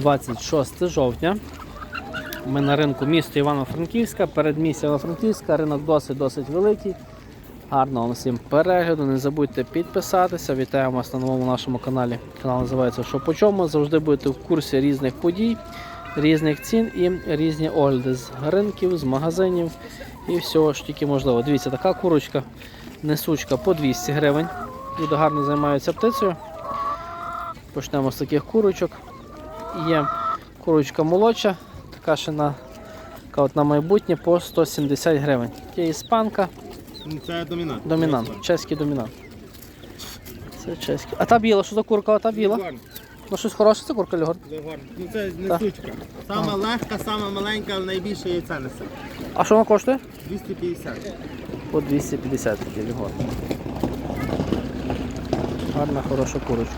26 жовтня. Ми на ринку міста Івано-Франківська, передмістя Івано-Франківська, ринок досить-досить великий. Гарного вам всім перегляду. Не забудьте підписатися. Вітаємо вас на новому нашому каналі. Канал називається Що по чому. Завжди будете в курсі різних подій, різних цін і різні огляди з ринків, з магазинів і всього ж тільки можливо. Дивіться, така курочка, несучка по 200 гривень. Люди гарно займаються птицею. Почнемо з таких курочок. Є курочка молодша, така ще на, така от на майбутнє по 170 гривень. Є іспанка, Ну, Це домінант. домінант, чеський домінант. Це чеський. А та біла, що за курка? А та біла? Ну щось хороше, це курка легорн. Ну це Так. несучка. Сама легка, сама маленька, але найбільше яйця несе. А що вона коштує? 250. По 250 такий Льогор. Гарна, хороша курочка.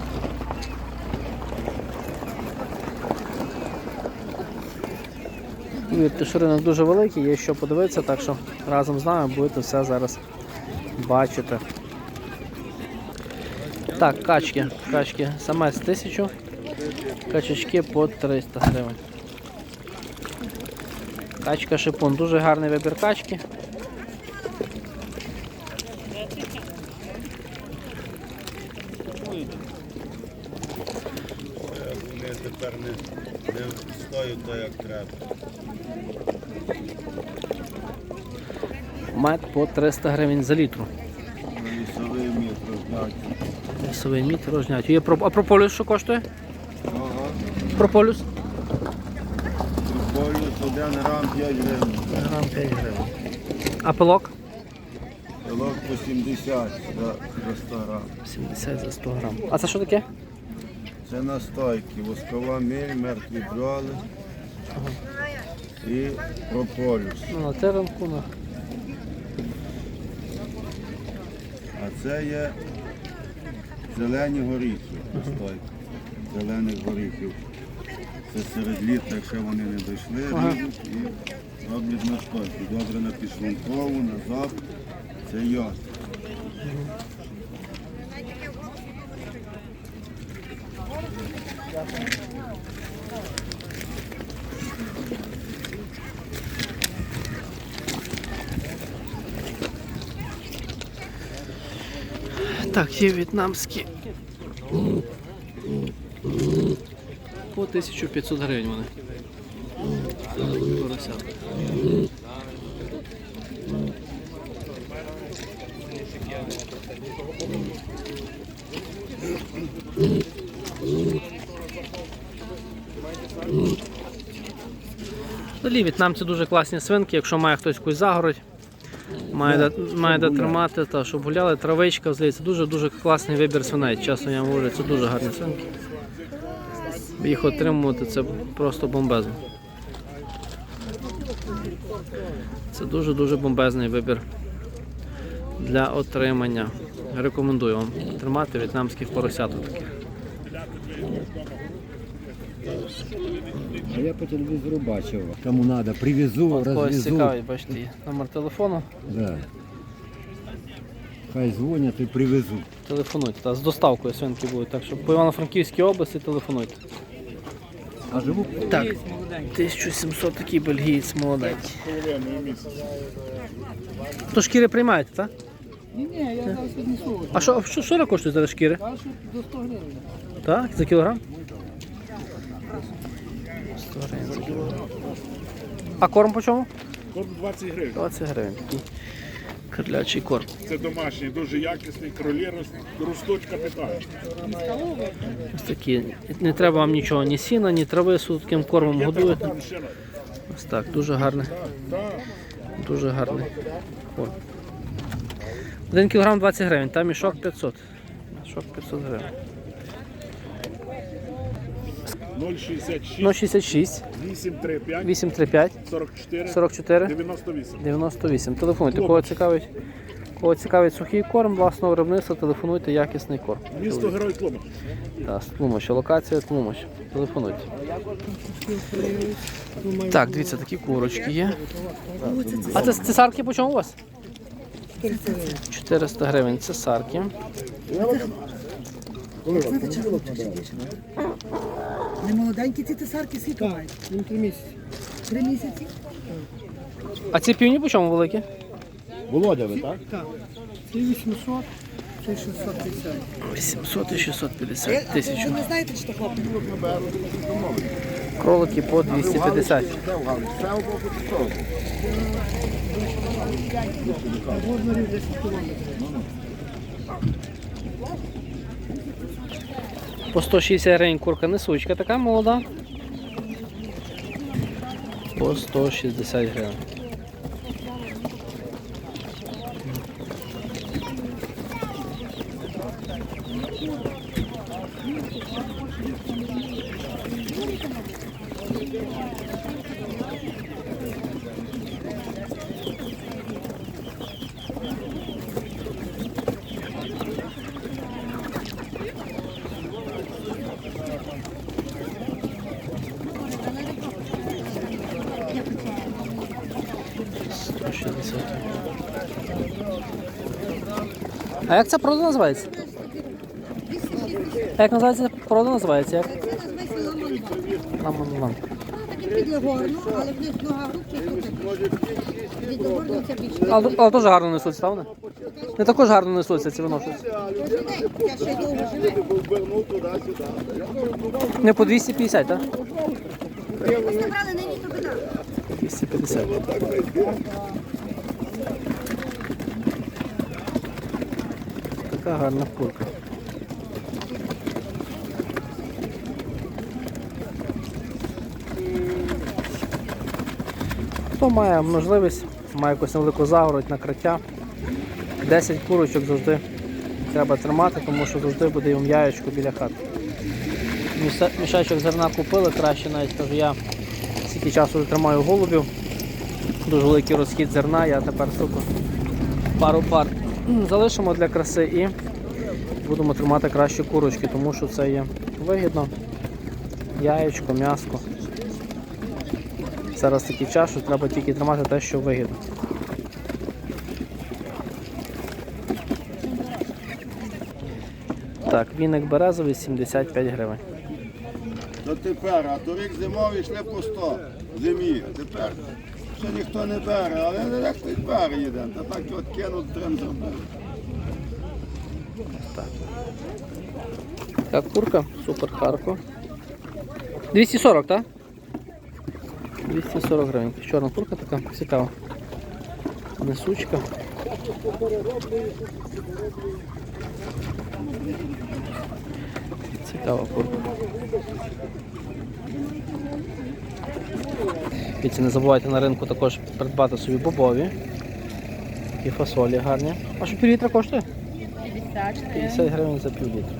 Вірте, дуже великий, є що подивитися, так що разом з нами будете все зараз бачити. Так, качки. Качки самець 1000, качечки по 300 гривень. Качка шипун, дуже гарний вибір качки. Вони тепер не, не стоять то як треба. Мед по 300 гривень за літру. Лісовий метр знати. Лісовий мід розняття. А прополіс що коштує? Ага. Прополіс? Полюс один грам 5 гривень. Грам 5 гривень. А пилок? Пилок по 70 за, за 100 грам. 70 за 100 грам. А це що таке? Це настойки, воскова міль, мертві бджоли і прополюс. Ну, на теремку, на... А це є зелені горіхи, настойка. Зелених горіхів. Це серед літа, якщо вони не дійшли, Ага. ріжуть і роблять настойку. Добре на підшлункову, на зоб. Це йод. Так, є в'єтнамські. По 1500 гривень вони. Взагалі в'єтнамці дуже класні свинки, якщо має хтось якусь загородь, має, де, має де тримати, та, щоб гуляли, травичка, здається, дуже-дуже класний вибір свиней. Чесно я вам говорю, це дуже гарні свинки. Їх отримувати це просто бомбезно. Це дуже-дуже бомбезний вибір для отримання. Рекомендую вам тримати в'єтнамських поросяток таких. А я по телевізору бачив. Кому треба, привезу, От когось розвезу. цікавить, бачите, номер телефону. Да. Хай дзвонять і привезу. Телефонуйте. Та, з доставкою свинки будуть. Так що по Івано-Франківській області телефонуйте. А живу Так, 1700 такий бельгієць молодець. То шкіри приймаєте, так? Ні, ні, я зараз віднесу. А що, що, що коштує зараз шкіри? До 100 гривень. Так, за кілограм? 100 гривень за кілограм. А корм по чому? Корм 20 гривень. 20 гривень. Такий карлячий корм. Це домашній, дуже якісний, кролі рос- ростуть капітально. Ось такі. Не треба вам нічого, ні сіна, ні трави, судким кормом годуєте. Ось так, дуже гарний. Дуже гарний корм. 1 кілограм 20 гривень, там мішок 500. Мішок 500 гривень. 066 066 835 835 44 44 98. 98. Телефонуйте, кого цікавить. Кого цікавить сухий корм власного виробництва, телефонуйте якісний корм. Місто Герой Тлумач. Так, Тлумач, локація Тлумач. Телефонуйте. Так, дивіться, такі курочки є. А це цесарки по чому у вас? 400 гривень цесарки. Вони молоденькі ці тесарки скільки мають? Їм три місяці. Три місяці. А ці півні по чому великі? Володя ви, так? Так. Ці 800, ці 650. 800 і 650 Ви тисяч. не знаєте, то хлопці? Кролики по 250. Можна рів 10 кілометрів. По 160 гривень курка несучка така молода. По 160 гривень. А як ця порода називається? А як називається порода називається? Як? Ламан-лан. Підлегорну, але в них нога грубша тут. Це більше. Але, але теж гарно несуться, так вони? Не також гарно несуться ці виношуються. Я ще довго живе. Не по 250, так? Ось набрали на літо 250. Така гарна курка. Хто має можливість, має якусь невелику загородь, накриття. 10 курочок завжди треба тримати, тому що завжди буде їм яєчко біля хати. Мішечок зерна купили, краще навіть кажу, я скільки часу вже тримаю голубів. Дуже великий розхід зерна, я тепер сука пару пар залишимо для краси і будемо тримати кращі курочки, тому що це є вигідно. Яєчко, м'яско. Зараз такий час, що треба тільки тримати те, що вигідно. Так, віник березовий 75 гривень. То тепер, а торік зимовий йшли по 100 зимі. Тепер ще ніхто не бере, але як хтось бере їде. Та так от кинуть трем зробили. Така курка, супер харко. 240, так? 240 гривень. Чорна курка така, цікава. Несучка. Цікава курка. Дивіться, не забувайте на ринку також придбати собі бобові. І фасолі гарні. А що пів літра коштує? 50 гривень за пів літра.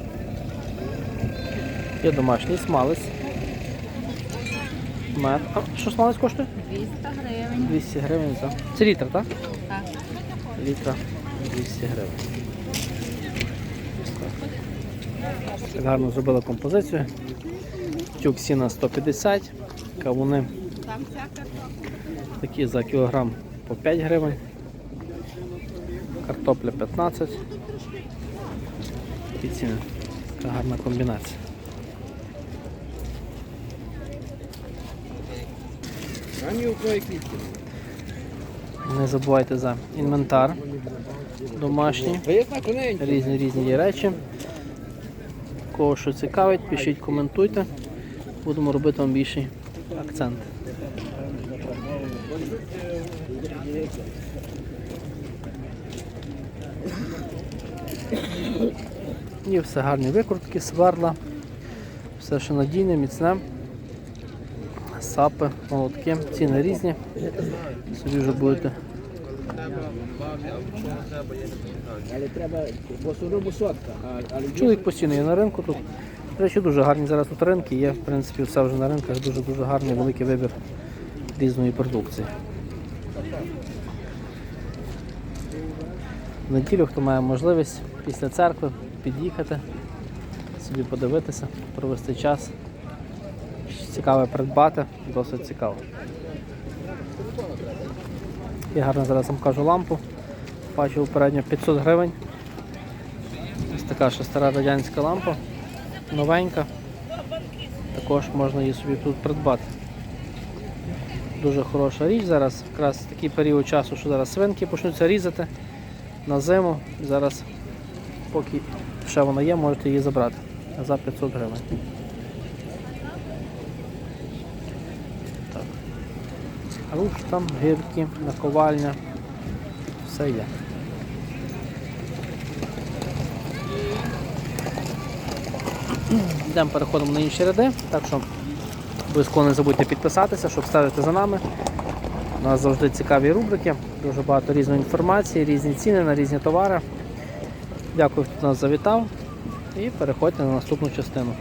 Є домашній смалець. Мед. А що смалець коштує? 200 гривень. 200 гривень за. Це літр, так? Так. Літра 200 гривень. Так. Гарно зробили композицію. Тюк сіна 150, кавуни такі за кілограм по 5 гривень. Картопля 15. Такі ціни. Така гарна комбінація. Не забувайте за інвентар домашній. Різні різні є речі. Кого що цікавить, пишіть, коментуйте. Будемо робити вам більший акцент. І все гарні викрутки, сверла, все що надійне, міцне. Сапи, молотки, ціни різні. Собі вже будете. Чоловік постійно є на ринку тут. До речі, дуже гарні зараз тут ринки. Є, в принципі, все вже на ринках, дуже-дуже гарний великий вибір різної продукції. В неділю, хто має можливість після церкви під'їхати, собі подивитися, провести час. Цікаве придбати, досить цікаво. Я гарно зараз вам кажу лампу. Бачу попередньо 500 гривень. Ось така ще стара радянська лампа, новенька. також можна її собі тут придбати. Дуже хороша річ зараз, якраз такий період часу, що зараз свинки почнуться різати на зиму. Зараз, поки ще вона є, можете її забрати за 500 гривень. Так. Руч там, гірки, наковальня, все є. Йдемо переходимо на інші ряди, так що обов'язково не забудьте підписатися, щоб стежити за нами. У нас завжди цікаві рубрики, дуже багато різної інформації, різні ціни на різні товари. Дякую, хто нас завітав. І переходьте на наступну частину.